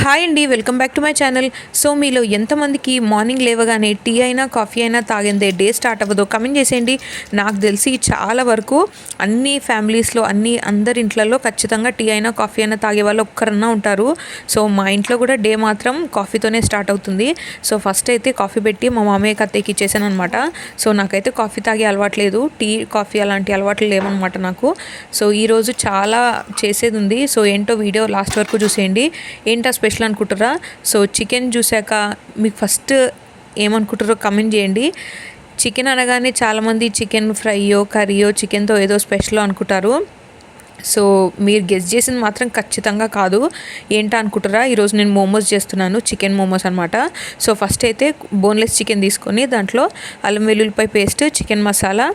Hi అండి welcome back to my channel. So మీలో ఎంతమందికి మార్నింగ్ లేవగానే టీ అయినా కాఫీ అయినా తాగిందే డే స్టార్ట్ అవ్వదో కమెంట్ చేసేయండి. నాకు తెలిసి చాలా వరకు అన్ని ఫ్యామిలీస్లో అన్ని అందరి ఇంట్లలో ఖచ్చితంగా టీ అయినా కాఫీ అయినా తాగే వాళ్ళు ఒక్కరన్నా ఉంటారు. సో మా ఇంట్లో కూడా డే మాత్రం కాఫీతోనే స్టార్ట్ అవుతుంది. సో ఫస్ట్ అయితే కాఫీ పెట్టి మా మామయ్య కత్తెకి ఇచ్చేసాను అనమాట సో నాకైతే కాఫీ తాగే అలవాట్లేదు టీ కాఫీ అలాంటి అలవాట్లు లేవన్నమాట నాకు. సో ఈరోజు చాలా చేసేది ఉంది. సో ఏంటో వీడియో లాస్ట్ వరకు చూసేయండి. ఏంటో స్పెషల్ అనుకుంటారా? సో చికెన్ చూసాక మీకు ఫస్ట్ ఏమనుకుంటారో కమెంట్ చేయండి. చికెన్ అనగానే చాలామంది చికెన్ ఫ్రైయో కర్రీయో చికెన్తో ఏదో స్పెషల్ అనుకుంటారు. సో మీరు గెస్ చేసింది మాత్రం ఖచ్చితంగా కాదు. ఏంటా అనుకుంటారా? ఈరోజు నేను మోమోస్ చేస్తున్నాను చికెన్ మోమోస్ అనమాట సో ఫస్ట్ అయితే బోన్లెస్ చికెన్ తీసుకొని దాంట్లో అల్లం వెల్లుల్లిపాయ పేస్ట్ చికెన్ మసాలా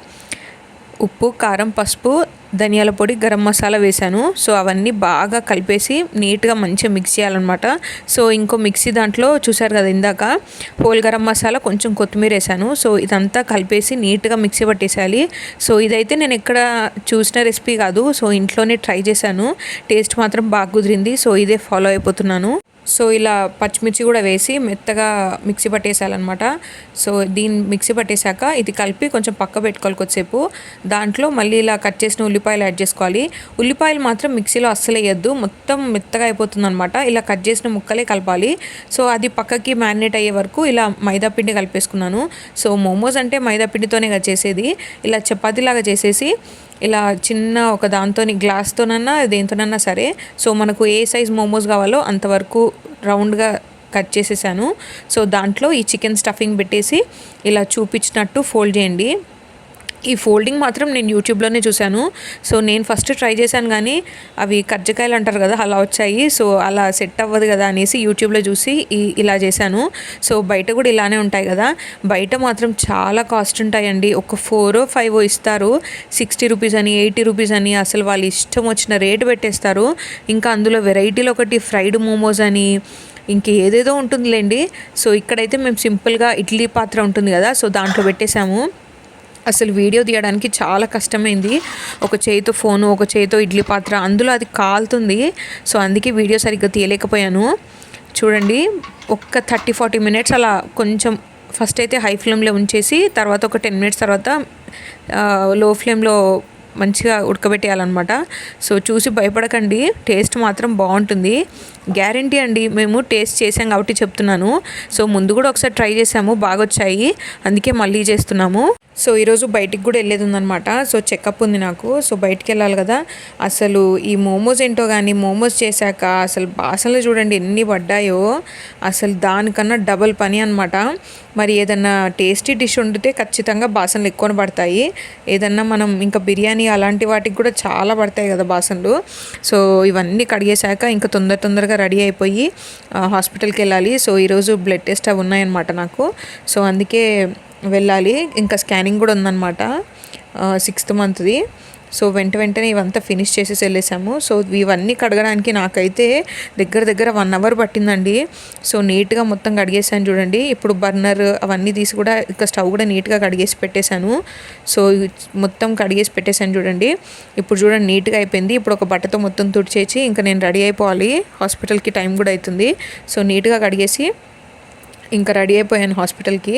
ఉప్పు కారం పసుపు ధనియాల పొడి గరం మసాలా వేశాను. సో అవన్నీ బాగా కలిపేసి నీట్గా మంచిగా మిక్స్ చేయాలన్నమాట. సో ఇంకో మిక్సీ దాంట్లో చూసారు కదా ఇందాక హోల్ గరం మసాలా కొంచెం కొత్తిమీర వేసాను సో ఇదంతా కలిపేసి నీట్గా మిక్సీ పట్టేసేయాలి సో ఇదైతే నేను ఎక్కడ చూసిన రెసిపీ కాదు. సో ఇంట్లోనే ట్రై చేశాను. టేస్ట్ మాత్రం బాగా కుదిరింది. సో ఇదే ఫాలో అయిపోతున్నాను. సో ఇలా పచ్చిమిర్చి కూడా వేసి మెత్తగా మిక్సీ పట్టేసాలన్నమాట సో దీన్ని మిక్సీ పట్టేశాక ఇది కలిపి కొంచెం పక్క పెట్టుకోవాలి కొద్దిసేపు. దాంట్లో మళ్ళీ ఇలా కట్ చేసిన ఉల్లిపాయలు యాడ్ చేసుకోవాలి. ఉల్లిపాయలు మాత్రం మిక్సీలో అస్సలు వేయద్దు. మొత్తం మెత్తగా అయిపోతుంది అనమాట ఇలా కట్ చేసిన ముక్కలే కలపాలి. సో అది పక్కకి మ్యారినేట్ అయ్యే వరకు ఇలా మైదా పిండి కలిపేసుకున్నాను. సో మోమోస్ అంటే మైదా పిండితోనే చేసేది. ఇలా చపాతీలాగా చేసేసి ఇలా చిన్న ఒక దాంతో గ్లాస్తోనన్నా దేంతోనన్నా సరే. సో మనకు ఏ సైజ్ మోమోస్ కావాలో అంతవరకు రౌండ్గా కట్ చేసేసాను. సో దాంట్లో ఈ చికెన్ స్టఫింగ్ పెట్టేసి ఇలా చూపించినట్టు ఫోల్డ్ చేయండి. ఈ ఫోల్డింగ్ మాత్రం నేను యూట్యూబ్లోనే చూశాను. సో నేను ఫస్ట్ ట్రై చేశాను కానీ అవి కజ్జకాయలు అంటారు కదా అలా వచ్చాయి. సో అలా సెట్ అవ్వదు కదా అనేసి యూట్యూబ్లో చూసి ఇలా చేశాను. సో బయట కూడా ఇలానే ఉంటాయి కదా. బయట మాత్రం చాలా కాస్ట్ ఉంటాయండి. ఒక ఫోరో ఫైవ్ ఇస్తారు. సిక్స్టీ రూపీస్ అని ఎయిటీ రూపీస్ అని అసలు వాళ్ళు ఇష్టం వచ్చిన రేటు పెట్టేస్తారు. ఇంకా అందులో వెరైటీలు ఒకటి ఫ్రైడ్ మోమోస్ అని ఇంకా ఏదేదో ఉంటుందిలేండి. సో ఇక్కడైతే మేము సింపుల్గా ఇడ్లీ పాత్ర ఉంటుంది కదా సో దాంట్లో పెట్టేశాము. అసలు వీడియో తీయడానికి చాలా కష్టమైంది. ఒక చేయితో ఫోను ఒక చేయితో ఇడ్లీ పాత్ర అందులో అది కాలుతుంది. సో అందుకే వీడియో సరిగ్గా తీయలేకపోయాను. చూడండి ఒక్క థర్టీ ఫార్టీ మినిట్స్ అలా కొంచెం ఫస్ట్ అయితే హై ఫ్లేమ్లో ఉంచేసి తర్వాత ఒక టెన్ మినిట్స్ తర్వాత లో ఫ్లేమ్లో మంచిగా ఉడకబెట్టేయాలన్నమాట. సో చూసి భయపడకండి. టేస్ట్ మాత్రం బాగుంటుంది. గ్యారంటీ అండి. మేము టేస్ట్ చేసాం కాబట్టి చెప్తున్నాను. సో ముందు కూడా ఒకసారి ట్రై చేసాము బాగా వచ్చాయి అందుకే మళ్ళీ చేస్తున్నాము. సో ఈరోజు బయటికి కూడా వెళ్ళేది ఉందనమాట సో చెకప్ ఉంది నాకు. సో బయటికి వెళ్ళాలి కదా. అసలు ఈ మోమోస్ ఏంటో కానీ మోమోస్ చేశాక అసలు బాసనలు చూడండి ఎన్ని పడ్డాయో. అసలు దానికన్నా డబల్ పని అనమాట మరి ఏదన్నా టేస్టీ డిష్ వండితే ఖచ్చితంగా బాసనలు ఎక్కువ పడతాయి. ఏదన్నా మనం ఇంకా బిర్యానీ అలాంటి వాటికి కూడా చాలా పడతాయి కదా బాసనలు. సో ఇవన్నీ కడిగేశాక ఇంకా తొందర తొందరగా రెడీ అయిపోయి హాస్పిటల్కి వెళ్ళాలి. సో ఈరోజు బ్లడ్ టెస్ట్ అవి ఉన్నాయన్నమాట నాకు. సో అందుకే వెళ్ళాలి. ఇంకా స్కానింగ్ కూడా ఉందన్నమాట సిక్స్త్ మంత్ది. సో వెంట వెంటనే ఇవంతా ఫినిష్ చేసేసి వెళ్ళేసాము. సో ఇవన్నీ కడగడానికి నాకైతే దగ్గర దగ్గర వన్ అవర్ పట్టిందండి. సో నీట్గా మొత్తం కడిగేసాను చూడండి. ఇప్పుడు బర్నర్ అవన్నీ తీసి కూడా ఇక స్టవ్ కూడా నీట్గా కడిగేసి పెట్టేశాను. సో మొత్తం కడిగేసి పెట్టేశాను చూడండి. ఇప్పుడు చూడండి నీట్గా అయిపోయింది. ఇప్పుడు ఒక బట్టతో మొత్తం తుడిచేసి ఇంకా నేను రెడీ అయిపోవాలి. హాస్పిటల్కి టైం కూడా అవుతుంది. సో నీట్గా కడిగేసి ఇంకా రెడీ అయిపోయాను హాస్పిటల్కి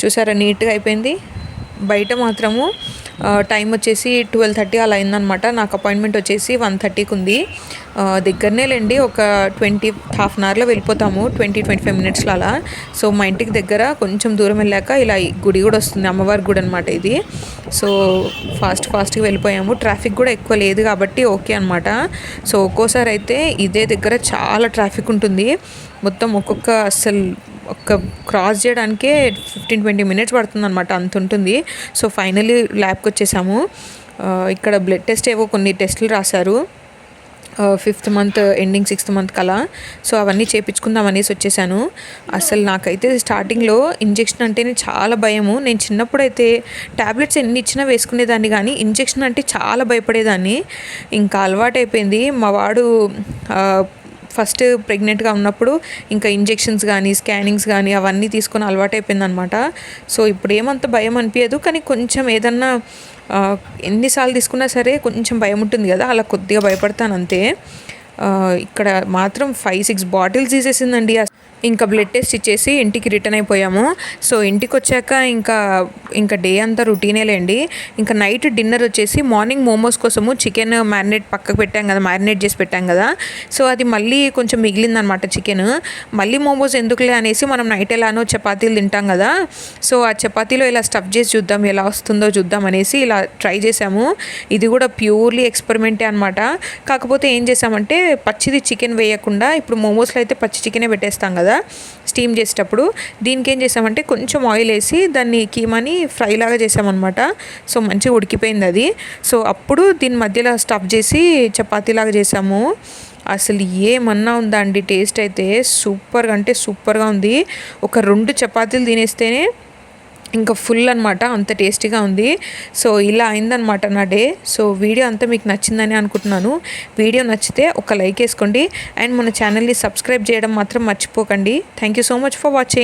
చూసారా నీట్గా అయిపోయింది? బయట మాత్రము టైం వచ్చేసి ట్వెల్వ్ థర్టీ అలా అయిందనమాట నాకు అపాయింట్మెంట్ వచ్చేసి వన్ థర్టీకి ఉంది. దగ్గరనే లేండి ఒక ట్వంటీ హాఫ్ అన్ అవర్లో వెళ్ళిపోతాము ట్వంటీ ట్వంటీ ఫైవ్ మినిట్స్లో అలా. సో మా ఇంటికి దగ్గర కొంచెం దూరం వెళ్ళాక ఇలా గుడి కూడా వస్తుంది అమ్మవారి గుడి అనమాట ఇది. సో ఫాస్ట్ ఫాస్ట్గా వెళ్ళిపోయాము. ట్రాఫిక్ కూడా ఎక్కువ లేదు కాబట్టి ఓకే అనమాట సో ఒక్కోసారి అయితే ఇదే దగ్గర చాలా ట్రాఫిక్ ఉంటుంది. మొత్తం ఒక్కొక్క అస్సలు ఒక క్రాస్ చేయడానికే ఫిఫ్టీన్ ట్వంటీ మినిట్స్ పడుతుంది అనమాట అంత ఉంటుంది. సో ఫైనలీ ల్యాబ్కి వచ్చేసాము. ఇక్కడ బ్లడ్ టెస్ట్ ఏవో కొన్ని టెస్టులు రాశారు. Fifth month ending sixth month కలా. సో అవన్నీ చేపించుకుందాం అనేసి వచ్చేసాను. అసలు నాకైతే స్టార్టింగ్లో ఇంజెక్షన్ అంటేనే చాలా భయము. నేను చిన్నప్పుడు అయితే ట్యాబ్లెట్స్ ఎన్ని ఇచ్చినా వేసుకునేదాన్ని కానీ ఇంజెక్షన్ అంటే చాలా భయపడేదాన్ని. ఇంకా అలవాటు అయిపోయింది మా వాడు ఫస్ట్ ప్రెగ్నెంట్గా ఉన్నప్పుడు ఇంకా ఇంజెక్షన్స్ కానీ స్కానింగ్స్ కానీ అవన్నీ తీసుకొని అలవాటైపోయింది అనమాట సో ఇప్పుడు ఏమంత భయం అనిపించదు కానీ కొంచెం ఏదన్నా ఎన్నిసార్లు తీసుకున్నా సరే కొంచెం భయం ఉంటుంది కదా. అలా కొద్దిగా భయపడతాను అంతే. ఇక్కడ మాత్రం ఫైవ్ సిక్స్ బాటిల్స్ తీసేసిందండి ఇంకా బ్లడ్ టెస్ట్ ఇచ్చేసి ఇంటికి రిటర్న్ అయిపోయాము. సో ఇంటికి వచ్చాక ఇంకా ఇంకా డే అంతా రొటీనే లేండి. ఇంకా నైట్ డిన్నర్ వచ్చేసి మార్నింగ్ మోమోస్ కోసము చికెన్ మ్యారినేట్ పక్కకు పెట్టాం కదా మ్యారినేట్ చేసి పెట్టాం కదా. సో అది మళ్ళీ కొంచెం మిగిలిందనమాట చికెన్ మళ్ళీ మోమోస్ ఎందుకులే అనేసి మనం నైట్ ఎలానో చపాతీలు తింటాం కదా. సో ఆ చపాతీలో ఇలా స్టఫ్ చేసి చూద్దాం ఎలా వస్తుందో చూద్దాం అనేసి ఇలా ట్రై చేసాము. ఇది కూడా ప్యూర్లీ ఎక్స్పెరిమెంటే అనమాట కాకపోతే ఏం చేసామంటే పచ్చిది చికెన్ వేయకుండా ఇప్పుడు మోమోస్లో అయితే పచ్చి చికెనే పెట్టేస్తాం కదా. కదా స్టీమ్ చేసేటప్పుడు. దీనికి ఏం చేసామంటే కొంచెం ఆయిల్ వేసి దాన్ని కీమాని ఫ్రై లాగా చేసామన్నమాట. సో మంచిగా ఉడికిపోయింది అది. సో అప్పుడు దీని మధ్యలో స్టఫ్ చేసి చపాతీలాగా చేసాము. అసలు ఏమన్నా ఉందా అండి? టేస్ట్ అయితే సూపర్గా అంటే సూపర్గా ఉంది. ఒక రెండు చపాతీలు తినేస్తేనే ఇంకా ఫుల్ అనమాట అంత టేస్టీగా ఉంది. సో ఇలా అయిందనమాట నా డే. సో వీడియో అంతా మీకు నచ్చిందని అనుకుంటున్నాను. వీడియో నచ్చితే ఒక లైక్ వేసుకోండి. అండ్ మన ఛానల్ని సబ్స్క్రైబ్ చేయడం మాత్రం మర్చిపోకండి. Thank you so much for watching.